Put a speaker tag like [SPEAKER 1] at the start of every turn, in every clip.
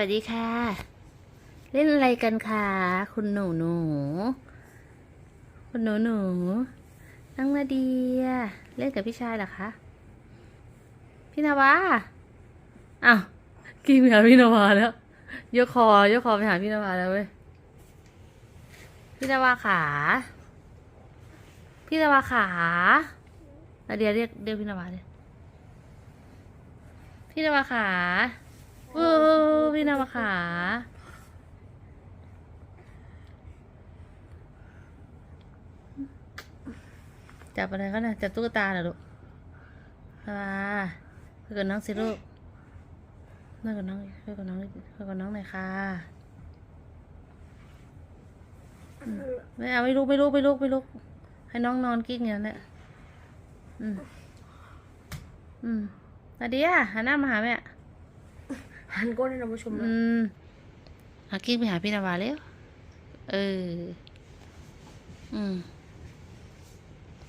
[SPEAKER 1] วัสดีค่ะ เล่นอะไรกันคะ คุณหนูหนู คุณหนูหนูนั่งนาเดียเล่นกับพี่ชายเหรอคะ พี่นาวาอ้าวกิ้งไปหาพี่นาวาแล้วยกคอยกคอไปหาพี่นาวาแล้วเว้ยพี่นาวาขาพี่นาวาขานาเดียเรียกเรียกพี่นาวาเลยพี่นาวาขา เออพี่นาวขาจับอะไรเขานะจับตุ๊กตาเหรอลูกนาเพื่อนกับน้องสิลูกเพื่อนกับน้องเพื่อนกับน้องเพื่อนกับน้องหน่อยค่ะไม่เอาไม่ลุกไม่ลุกไม่ลุกไม่ลุกให้น้องนอนกิ้งอย่างนั้นแหละอืมอืมนาเดียหันหน้ามาหาแม่
[SPEAKER 2] หันก้นให้ท่านผู้ชม
[SPEAKER 1] อื
[SPEAKER 2] นะ
[SPEAKER 1] มหากิ้งไปหาพี่นาวาเร็วเออ อืม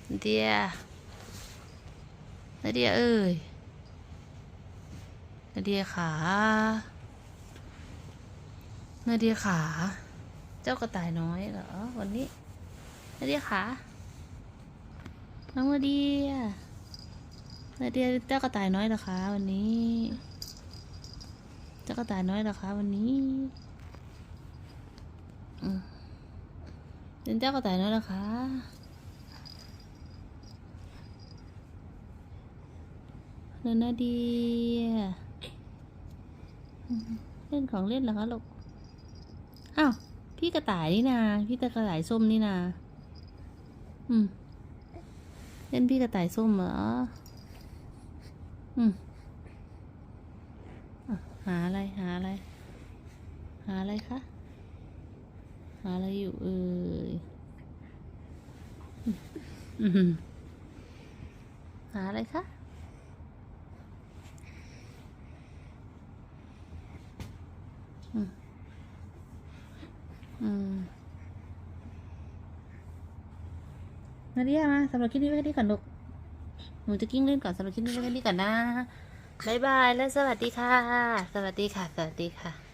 [SPEAKER 1] นาเดียนาเดียเอ้ยนาเดียขานาเดียขา เจ้ากระต่ายน้อยเหรอ วันนี้นาเดียขาน้องนาเดียนาเดียเจ้ากระต่ายน้อยเหรอคะวันนี้ จ้ากระต่ายน้อยเหรอคะวันนี้เป็นเจ้ากระต่ายน้อยเหรอคะเนนนาเดียเล่นของเล่นเหรอคะลูก อ้าว พี่กระต่ายนี่นา พี่ตะกระต่ายส้มนี่นา อืม เล่นพี่กระต่ายส้มเหรอ อืม หาอะไรหาอะไร หาอะไรคะ หาอะไรอยู่เอ่ยอืมหาอะไรคะอืมอืมนาเดียมาสำหรับคลิปนี้ไว้แค่นี้ก่อนลูกหนูจะกิ้งเล่นก่อนสำหรับคลิปนี้ไว้แค่นี้ก่อนนะ บายบายและสวัสดีค่ะ สวัสดีค่ะ สวัสดีค่ะ